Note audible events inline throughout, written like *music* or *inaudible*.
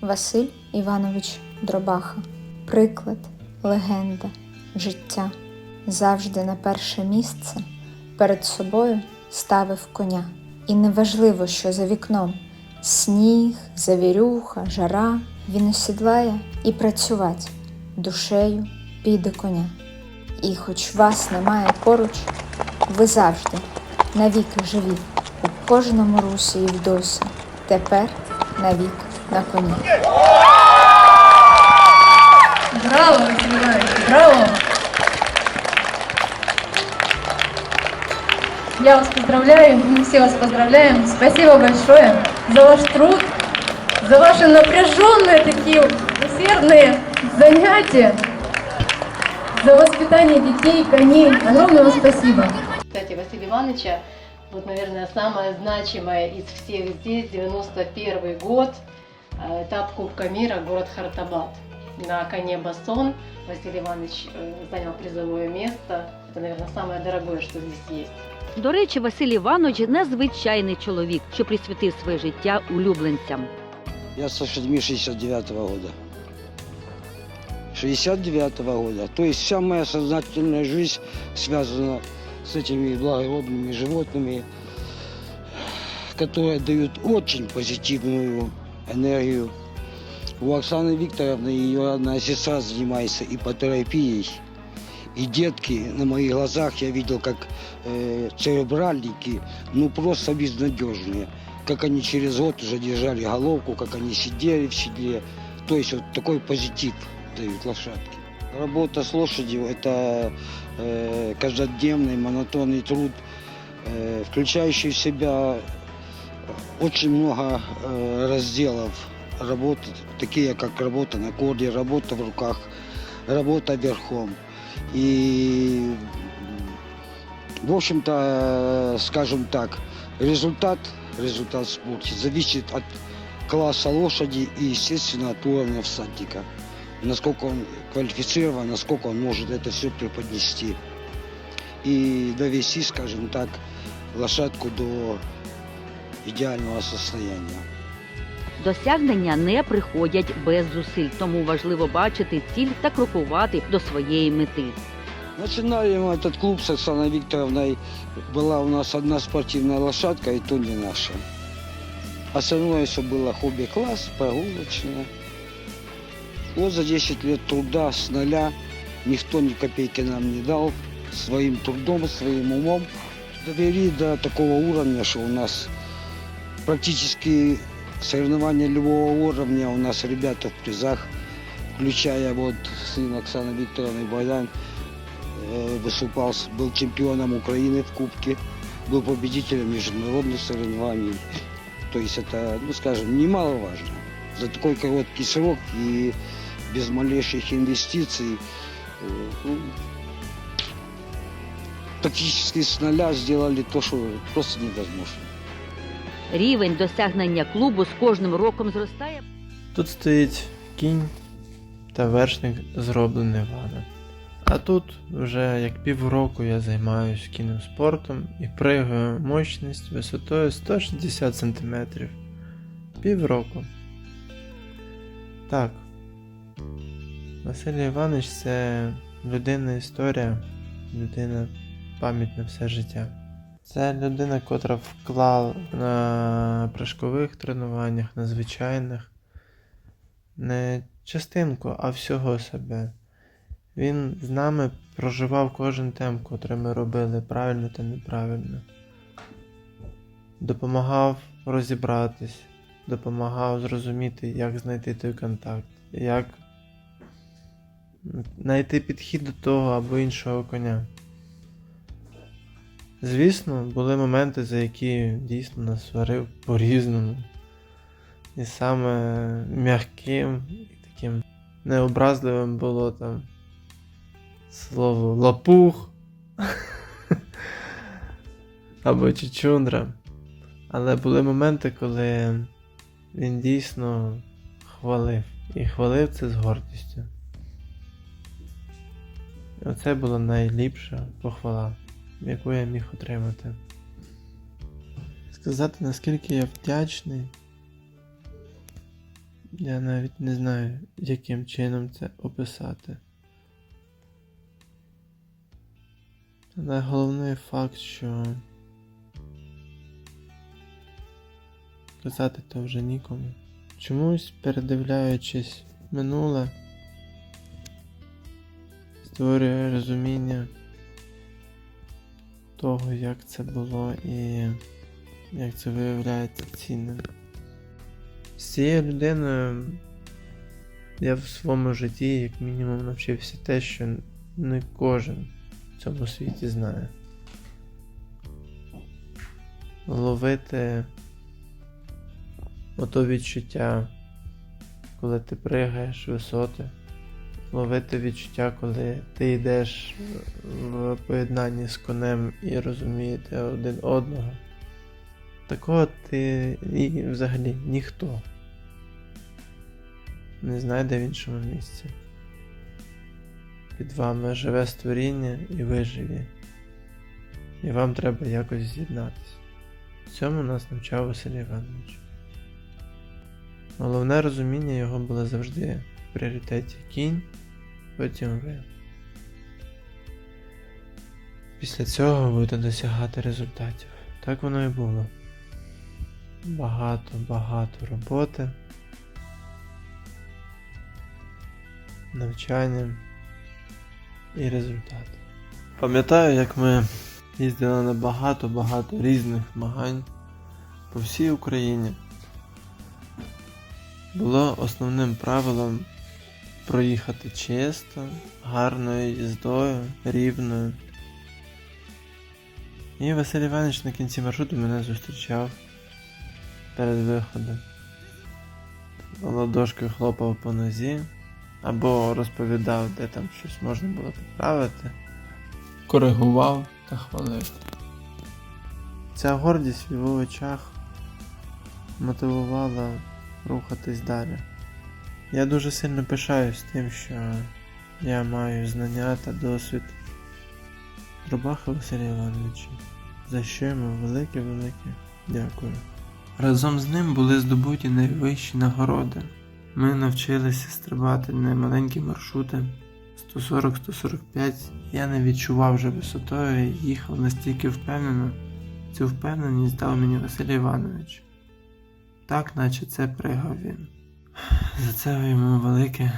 Василь Іванович Дробаха. Приклад, легенда, життя. Завжди на перше місце перед собою ставив коня. І неважливо, що за вікном сніг, завірюха, жара, він осідлає і працювати душею піде коня. І хоч вас немає поруч, ви завжди навіки живі у кожному русі і вдосі, тепер навік на коні. Браво, Василий Иванович, браво! Я вас поздравляю, мы все вас поздравляем. Спасибо большое за ваш труд, за ваши напряженные такие усердные занятия, за воспитание детей, коней. Огромное вам спасибо. Кстати, Василия Ивановича, вот, наверное, самое значимое из всех здесь, 91 год, этап Кубка мира, город Хартабад. На коне Басон Василий Иванович э, занял призовое место. Это, наверное, самое дорогое, что здесь есть. До речі, Василь Іванович незвичайний чоловік, що присвятив своє життя улюбленцям. Я с лошадьми 69-го года. 69-го года. То есть вся моя сознательная жизнь связана с этими благородными животными, которые дают очень позитивную Энергию. У Оксаны Викторовны ее родная сестра занимается ипотерапией. И детки на моих глазах я видел, как э, церебральники, ну просто безнадежные. Как они через год уже держали головку, как они сидели в седле. То есть вот такой позитив дают лошадки. Работа с лошадью – это э, каждодневный монотонный труд, э, включающий в себя очень много э, разделов работы, такие как работа на корде, работа в руках, работа верхом. И, в общем-то, скажем так, результат, результат в зависит от класса лошади и, естественно, от уровня всадника. Насколько он квалифицирован, насколько он может это все преподнести. И довести, скажем так, лошадку до идеального состояния. Досягнення не приходять без зусиль, тому важливо бачити ціль та крокувати до своєї мети. Начинали мы этот клуб с Оксаной Викторовной. Была у нас одна спортивная лошадка, и то не наша. Остальное все было хобби-класс, прогулочное. Вот за 10 лет труда с нуля никто ни копейки нам не дал. Своим трудом, своим умом довели до такого уровня, что у нас практически соревнования любого уровня. У нас ребята в призах, включая вот сын Оксаны Викторовны Богдан, э, выступал, был чемпионом Украины в Кубке, был победителем международных соревнований. То есть это, ну скажем, немаловажно. За такой короткий срок и без малейших инвестиций э, ну, практически с нуля сделали то, что просто невозможно. Рівень досягнення клубу з кожним роком зростає. Тут стоїть кінь та вершник зроблений вами. А тут вже як півроку я займаюся кінним спортом і пригаю мощність висотою 160 см. Півроку. Так. Василь Іванович це людина історія, людина пам'ять на все життя. Це людина, котра вклала на прыжкових тренуваннях, на звичайних не частинку, а всього себе. Він з нами проживав кожен темп, котрий ми робили правильно та неправильно. Допомагав розібратись, допомагав зрозуміти, як знайти той контакт, як знайти підхід до того або іншого коня. Звісно, були моменти, за які дійсно нас сварив по-різному. І саме м'яким і таким необразливим було там слово лапух *laughs* або чучундра. Але були моменти, коли він дійсно хвалив. І хвалив це з гордістю. Оце була найліпша похвала, яку я міг отримати. Сказати, наскільки я вдячний Я навіть не знаю, яким чином це описати. Але головний факт, що казати то вже нікому. Чомусь, передивляючись минуле, створює розуміння того, як це було і як це виявляється цінним. З цією людиною я в своєму житті, як мінімум, навчився те, що не кожен в цьому світі знає. Ловити ото відчуття, коли ти пригаєш висоти, ловити відчуття, коли ти йдеш в поєднанні з конем і розумієте один одного. Такого ти і взагалі ніхто не знайде в іншому місці. Під вами живе створіння і ви живі. І вам треба якось з'єднатися. Цьому нас навчав Василь Іванович. Головне розуміння його було завжди в пріоритеті кінь, потім ви. Після цього будете досягати результатів. Так воно і було. Багато, багато роботи, навчання і результат. Пам'ятаю, як ми їздили на багато-багато різних змагань по всій Україні. Було основним правилом проїхати чисто, гарною їздою, рівною. І Василь Іванович на кінці маршруту мене зустрічав перед виходом. Ладошкою хлопав по нозі або розповідав, де там щось можна було поправити, коригував та хвалив. Ця гордість в його очах мотивувала рухатись далі. Я дуже сильно пишаюсь тим, що я маю знання та досвід Дробаха Василя Івановича, за що йому велике-велике дякую. Разом з ним були здобуті найвищі нагороди. Ми навчилися стрибати на маленькі маршрути 140-145. Я не відчував вже висотою і їхав настільки впевнено. Цю впевненість дав мені Василь Іванович. Так, наче це пригав він. За це йому велике,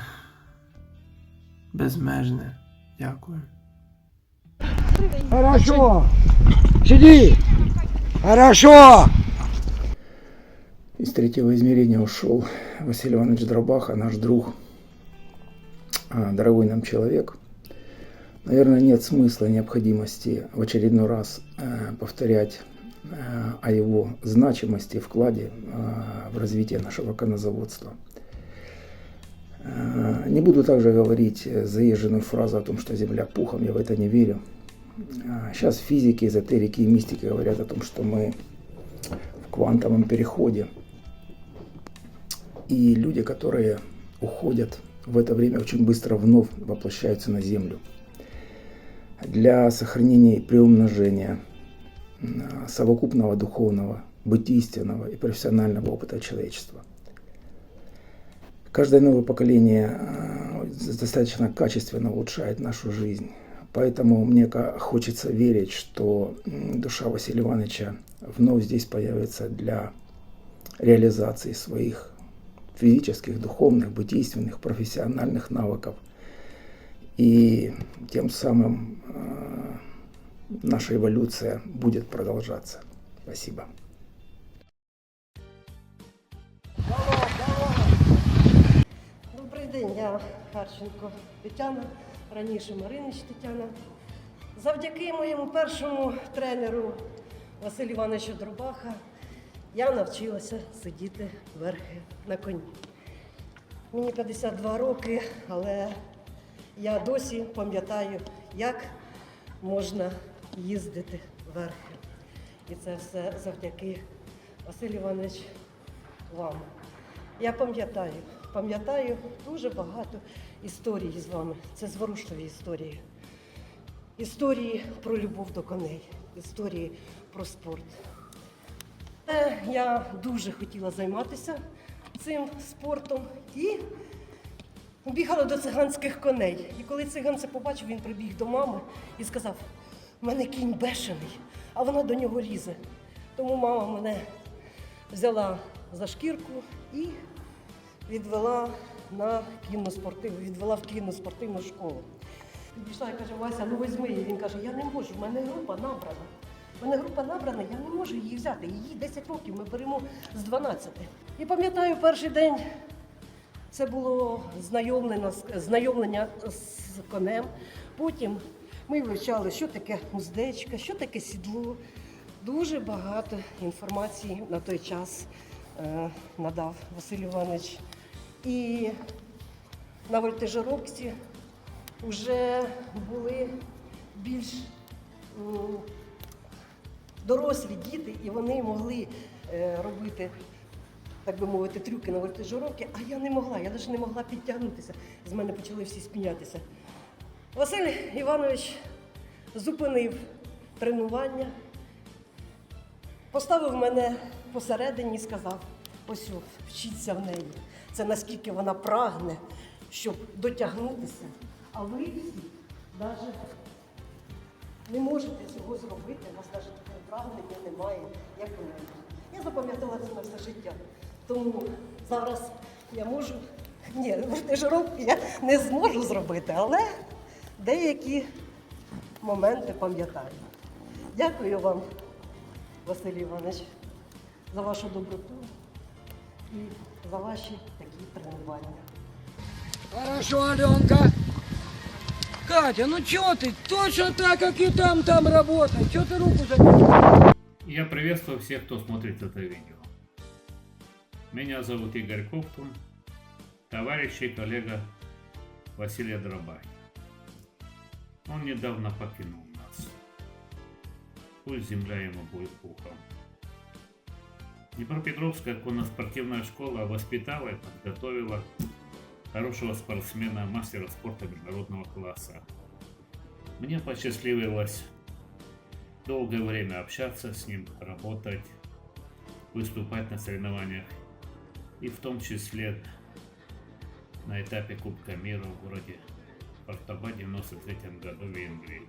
безмежне дякую. Хорошо. Сиди. Хорошо. Из третьего измерения ушел Василий Иванович Дробаха, наш друг, а, дорогой нам человек. Наверное, нет смысла и необходимости в очередной раз э, повторять э, о его значимости и вкладе э, в развитие нашего конозаводства. Э, Не буду также говорить э, заезженную фразу о том, что Земля пухом, я в это не верю. Сейчас физики, эзотерики и мистики говорят о том, что мы в квантовом переходе. И люди, которые уходят в это время, очень быстро вновь воплощаются на Землю. Для сохранения и приумножения совокупного духовного, бытийственного и профессионального опыта человечества. Каждое новое поколение э, достаточно качественно улучшает нашу жизнь. Поэтому мне хочется верить, что душа Василия Ивановича вновь здесь появится для реализации своих физических, духовных, бытийственных, профессиональных навыков. И тем самым э, наша эволюция будет продолжаться. Спасибо. Добрий день, я Харченко Тетяна, раніше Маринич Тетяна. Завдяки моєму першому тренеру Василю Івановичу Дробаха я навчилася сидіти верхи на коні. Мені 52 роки, але я досі пам'ятаю, як можна їздити верхи. І це все завдяки Василю Іванович вам. Я пам'ятаю, пам'ятаю дуже багато історій з вами. Це зворушливі історії. Історії про любов до коней, історії про спорт. Е, Я дуже хотіла займатися цим спортом і бігала до циганських коней. І коли циган це побачив, він прибіг до мами і сказав: у мене кінь бешений, а вона до нього лізе. Тому мама мене взяла за шкірку і відвела на кінну спортивну, відвела в кінну спортивну школу. Підійшла і каже, Вася, ну візьми її. Він каже, я не можу, в мене група набрана. У мене група набрана, я не можу її взяти. Її 10 років ми беремо з 12. І пам'ятаю, перший день це було знайомлення з конем. Потім ми вивчали, що таке уздечка, що таке сідло. Дуже багато інформації на той час е, надав Василь Іванович. І на вольтежировці вже були більш дорослі діти, і вони могли е, робити, так би мовити, трюки на вольтежировці, а я не могла, я навіть не могла підтягнутися. З мене почали всі сміятися. Василь Іванович зупинив тренування, поставив мене посередині і сказав: ось вчіться в неї. Це наскільки вона прагне, щоб дотягнутися. А ви всі навіть не можете цього зробити, у вас навіть такого прагнення немає, як у мене. Я запам'ятала це на все життя. Тому зараз я можу, ні, вольтежировки я не зможу зробити, але деякі моменти пам'ятаю. Дякую вам, Василь Іванович, за вашу доброту і за ваші такі тренування. Хорошо, Аленка. Катя, ну чё ты? Точно так, как и там, там работай. Чё ты руку забил? Я приветствую всех, кто смотрит это видео. Меня зовут Игорь Ковтун, товарищ и коллега Василия Дробаня. Он недавно покинул нас. Пусть земля ему будет пухом. Днепропетровская конно-спортивная школа воспитала и подготовила хорошего спортсмена, мастера спорта международного класса. Мне посчастливилось долгое время общаться с ним, работать, выступать на соревнованиях. И в том числе на этапе Кубка мира в городе Портаба в 93 году в Венгрии.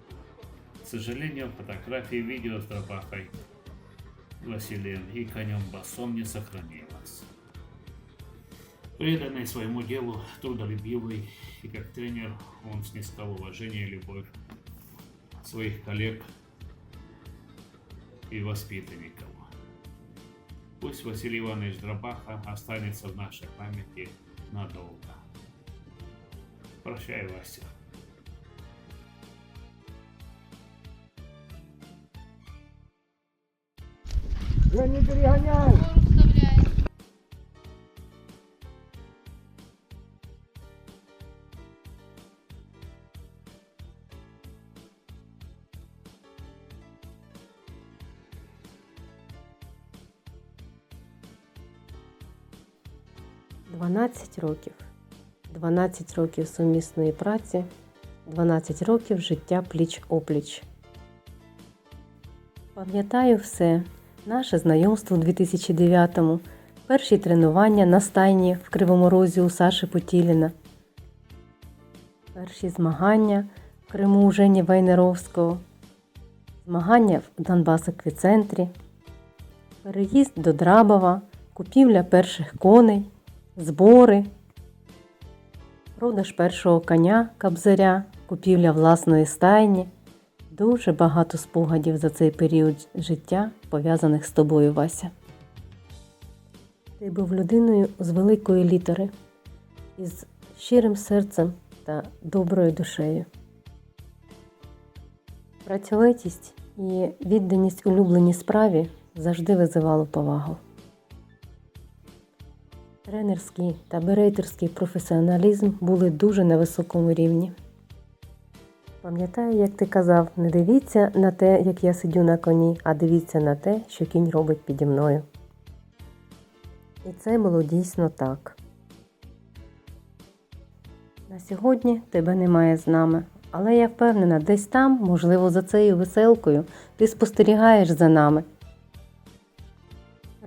К сожалению, фотографии и видео с Дробахой Василием и конем Басом не сохранилось. Преданный своему делу, трудолюбивый и как тренер он снискал уважение и любовь своих коллег и воспитанников. Пусть Василий Иванович Дробаха останется в нашей памяти надолго. Прощай, Вася. Да не перегоняй. – 12 років. 12 років сумісної праці, 12 років життя пліч-опліч. Пам'ятаю все. Наше знайомство у 2009-му, перші тренування на стайні в Кривому Розі у Саші Путіліна, перші змагання в Криму у Жені Вайнеровського, змагання в Донбас Еквіцентрі, переїзд до Драбова, купівля перших коней, збори, продаж першого коня кабзаря, купівля власної стайні. Дуже багато спогадів за цей період життя, пов'язаних з тобою, Вася. Ти був людиною з великої літери, із щирим серцем та доброю душею. Працьовитість і відданість улюбленій справі завжди визивало повагу. Тренерський та берейтерський професіоналізм були дуже на високому рівні. Пам'ятаю, як ти казав, не дивіться на те, як я сидю на коні, а дивіться на те, що кінь робить піді мною. І це було дійсно так. На сьогодні тебе немає з нами, але я впевнена, десь там, можливо, за цією веселкою, ти спостерігаєш за нами,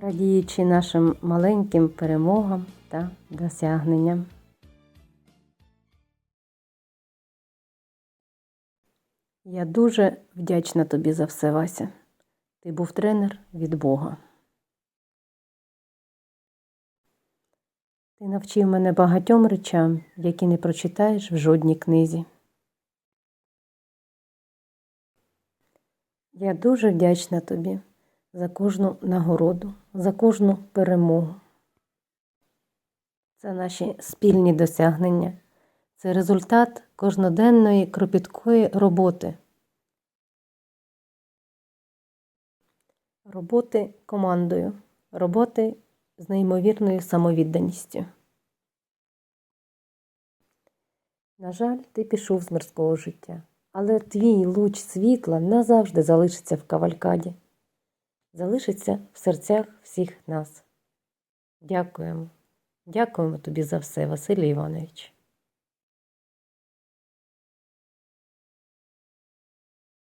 радіючи нашим маленьким перемогам та досягнення. Я дуже вдячна тобі за все, Вася. Ти був тренер від Бога. Ти навчив мене багатьом речам, які не прочитаєш в жодній книзі. Я дуже вдячна тобі за кожну нагороду, за кожну перемогу. Це наші спільні досягнення, це результат кожноденної кропіткої роботи. Роботи командою, роботи з неймовірною самовідданістю. На жаль, ти пішов з мирського життя, але твій луч світла назавжди залишиться в кавалькаді, залишиться в серцях всіх нас. Дякуємо. Дякуємо тобі за все, Василій Іванович.